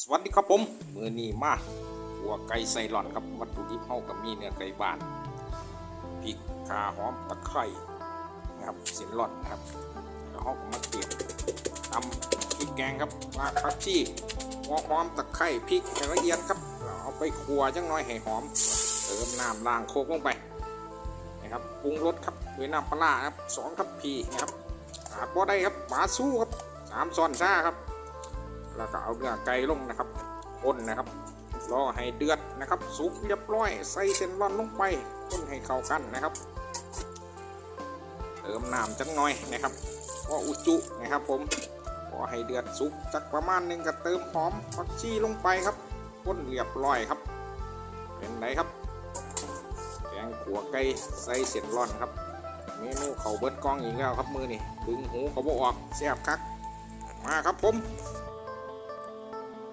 สวัสดีครับผม มือนี้มาหัวไก่ไซรอนครับวัตถุดิบเฮากับมีเนื้อไก่บ้านพริกข่าหอมตะไคร้นะครับเสียนร่อนนะครับแล้วเฮาก็มาเตรียมตำพริกแกงครับรากผักชีหัวหอมตะไคร้พริกให้ละเอียดครับแล้วเอาไปคั่วจังน้อยให้หอมเติมน้ำล้างโคกลงไปนะครับปรุงรสครับด้วยน้ำปลาครับสองทัพพีนะครับขาดบ่ได้ครับปลาสู้ครับสามซอนซ่าครับ แล้วก็เอาเนื้อไก่ลงนะครับคนนะครับรอให้เดือดนะครับ สุกเรียบร้อย ใส่เส้นร้อนลงไปคนให้เข้ากันนะครับเติมน้ำจังหน่อยนะครับพออุจุนะครับผมพอให้เดือดสุกจักประมาณหนึ่งก็เติมหอมผักชีลงไปครับคนเรียบร้อยครับ เป็นไรครับแกงขัวไก่ใส่เส้นร้อนครับเมนูเขาเบิดกล้องอีกแล้วครับมือนี่ดึงหูเขาบออกแซ่บคักมาครับผม